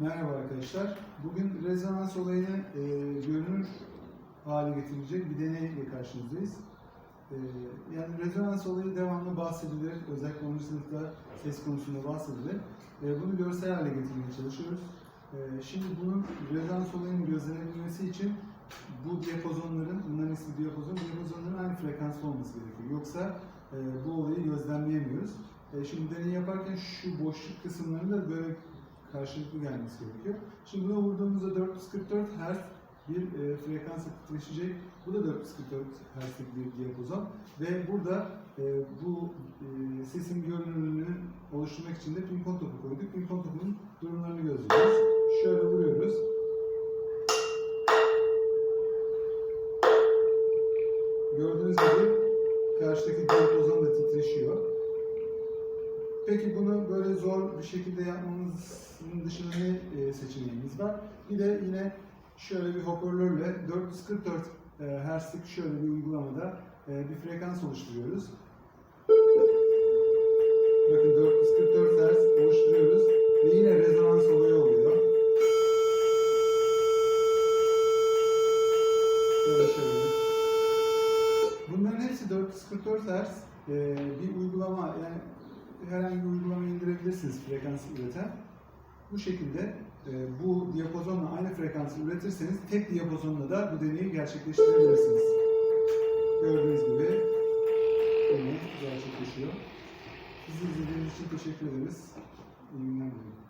Merhaba arkadaşlar. Bugün rezonans olayını e, görünür hale getirecek bir deneyle karşınızdayız. E, yani rezonans olayı devamlı bahsedilir. Özellikle 10. sınıfta ses konusunda bahsedilir. E, bunu görsel hale getirmeye çalışıyoruz. E, şimdi bunun rezonans olayının gözlenebilmesi için bu diyapazonların, bunların ismi diyapazon, diyapazonların aynı frekanslı olması gerekiyor. Yoksa e, bu olayı gözlemleyemiyoruz. E, şimdi deney yaparken şu boşluk kısımlarının da böyle karşılıklı gelmesi gerekiyor. Şimdi buna vurduğumuzda 444 Hz bir e, frekansa titreşecek. Bu da 444 Hz'lik bir diyapazon. Ve burada e, bu e, sesin görünürlüğünü oluşturmak için de pimpon topu koyduk. Pimpon topunun durumlarını gözlüyoruz. Şöyle vuruyoruz. Gördüğünüz gibi karşıdaki diyapazon da titreşiyor. Peki bunu böyle zor bir şekilde yapmamızın dışında ne e, seçeneğimiz var? Bir de yine şöyle bir hoparlörle 444 e, Hz'lik şöyle bir uygulamada e, bir frekans oluşturuyoruz. Bakın 444 Hz oluşturuyoruz ve yine rezonans olayı oluyor. Bunların hepsi 444 Hz bir uygulama yani herhangi bir uygulama indirebilirsiniz frekans üreten. Bu şekilde e, bu diyapazonla aynı frekansı üretirseniz tek diyapazonla da bu deneyi gerçekleştirebilirsiniz. Gördüğünüz gibi deney gerçekleşiyor. Bizi izlediğiniz için teşekkür ederiz. İyi günler diliyorum.